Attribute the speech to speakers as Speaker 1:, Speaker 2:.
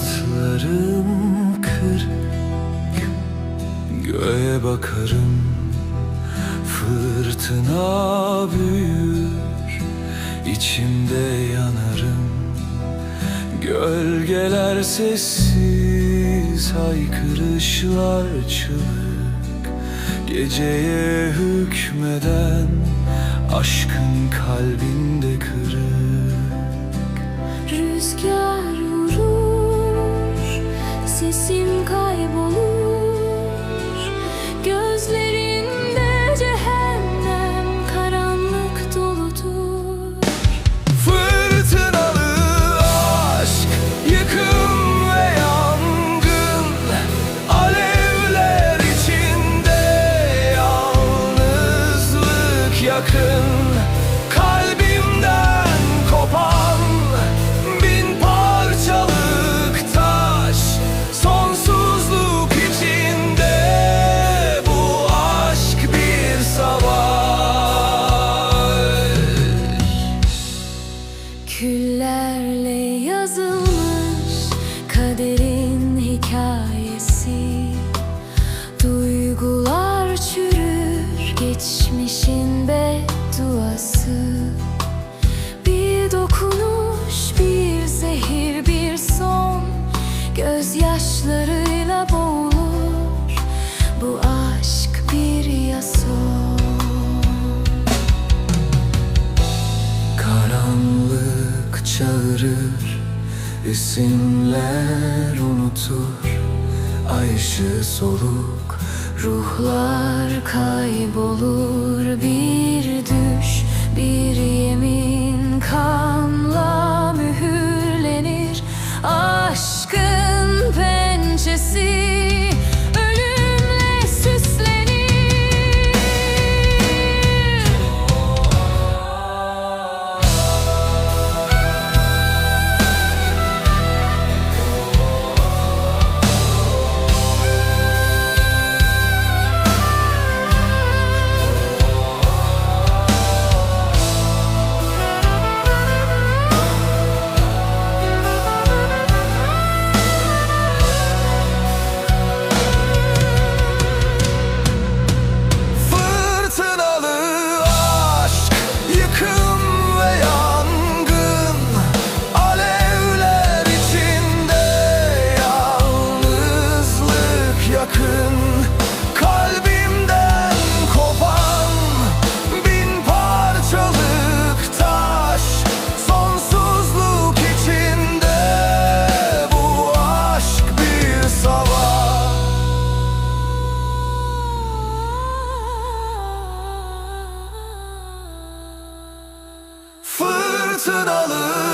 Speaker 1: Kanatlarım kırık Göğe bakarım. Fırtına büyür içimde yanarım. Gölgeler sessiz Haykırışlar çığlık. Geceye hükmeden Aşkın kalbinde kırık.
Speaker 2: Rüzgar Gün kaybolur.
Speaker 1: kırır İsimler unutur. Ay ışığı soluk
Speaker 2: Ruhlar kaybolur.
Speaker 1: sıralı